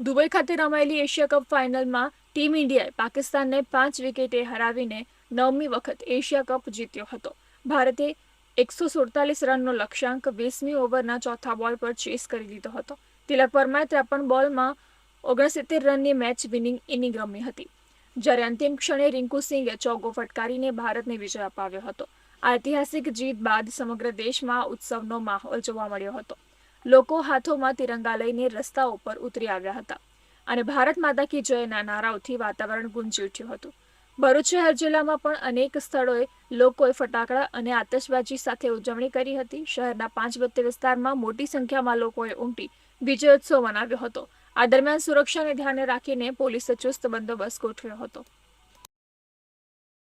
Dubai ખાતે રમાયેલી Asia cup ફાઇનલમાં ટીમ ઇન્ડિયાએ પાકિસ્તાનને પાંચ વિકેટે હરાવીને નવમી વખત એશિયા કપ જીત્યો હતો. ભારતે એકસો સુડતાલીસ રનનો લક્ષ્યાંક વીસમી ઓવરના ચોથા બોલ પર ચેસ કરી લીધો હતો. તિલક વર્માએ ત્રેપન બોલમાં ઓગણસિત્તેર રનની મેચ વિનિંગ ઇનિંગ રમી હતી. જ્યારે અંતિમ ક્ષણે રિંકુ સિંઘે ચોગ્ગો ફટકારીને ભારતને વિજય અપાવ્યો હતો. આ ઐતિહાસિક જીત બાદ સમગ્ર દેશમાં ઉત્સવનો માહોલ જોવા મળ્યો હતો. લોકો હાથોમાં તિરંગા લઈને રસ્તા ઉપર ઉતરી આવ્યા હતા. અને ભારત માતા કી જયના નારાઓથી વાતાવરણ ગુંજી ઉઠ્યું હતું. ભરૂચ શહેર જિલ્લામાં પણ અનેક સ્થળોએ લોકોએ ફટાકડા અને આતશબાજી સાથે ઉજવણી કરી હતી. શહેરના પાંચ બત્તી વિસ્તારમાં મોટી સંખ્યામાં લોકોએ ઉમટી વિજયોત્સવ મનાવ્યો હતો. આ દરમિયાન સુરક્ષાને ધ્યાને રાખીને પોલીસે ચુસ્ત બંદોબસ્ત ગોઠવ્યો હતો.